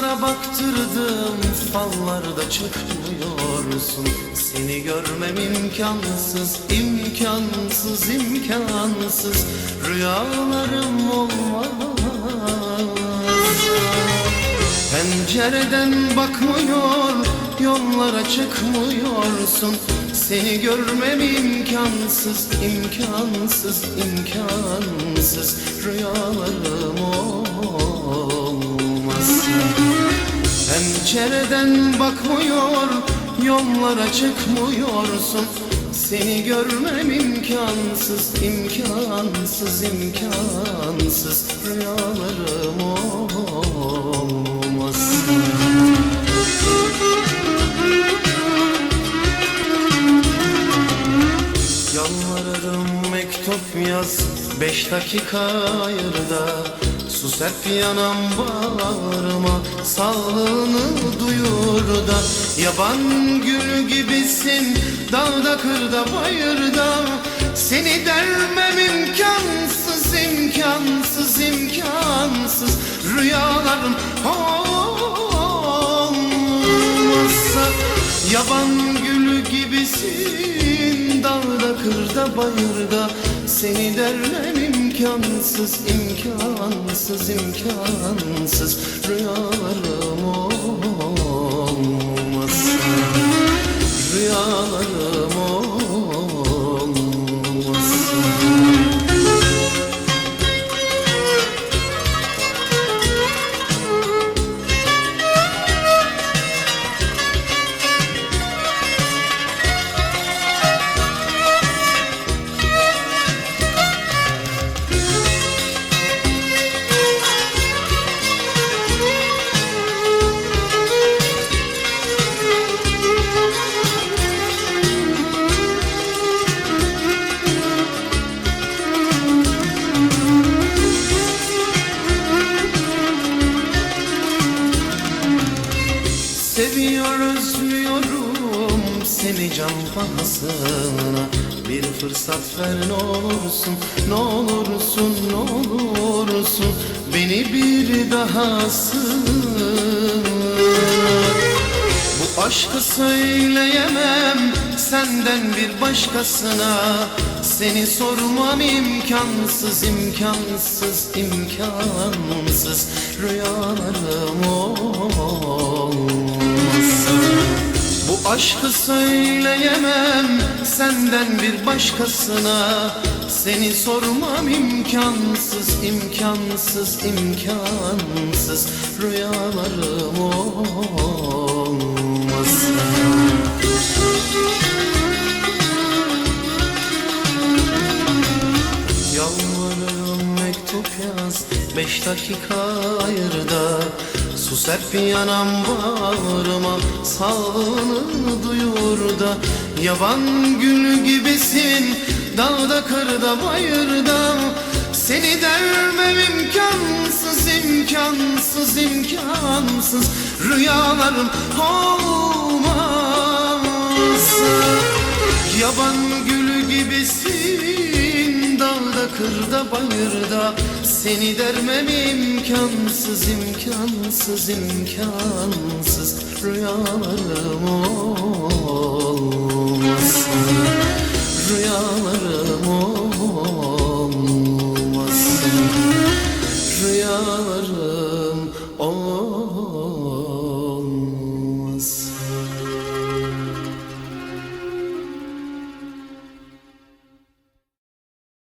baktırdım fallarda çıkmıyorsun Seni görmem imkansız, imkansız, imkansız. Rüyalarım olmaz. Pencereden bakmıyor, yollara çıkmıyorsun. Seni görmem imkansız, imkansız, imkansız. Rüyalarım olmasın Pencereden bakmıyor, yollara çıkmıyorsun. Seni görmem imkansız, imkansız, imkansız. Rüyalarım olmasın Yalvarırım mektup yaz Beş dakika ayırda Su serp yanam bağrıma Sağlığını duyur da Yaban gülü gibisin Dağda kırda bayırda. Seni dermem imkansız imkansız imkansız. Rüyalarım olmazsa Yaban gülü gibisin Dağda kırda bayırda. Seni derler imkansız imkansız imkansız. Rüyalarım olmasın Rüyalarım olmasın seni can pahasına. Bir fırsat ver ne olursun ne olursun ne olursun. Beni bir daha sığır Bu aşkı söyleyemem senden bir başkasına. Seni sormam imkansız imkansız imkansız. Rüyalarım Bu aşkı söyleyemem senden bir başkasına. Seni sormam imkansız imkansız imkansız. Rüyalarım olmasın. Yalvarırım mektup yaz Beş dakika ayırda Su serp yanam bağrıma Sağlığını duyur da Yaban gül gibisin. Dağda kırda bayırda Seni dermem imkansız imkansız imkansız. Rüyalarım olmazsa Yaban gülü gibisin kırda bayırda Seni dermem imkansız imkansız imkansız. Rüyalarım olmasın Rüyalarım olmasın. Rüyalarım olmasın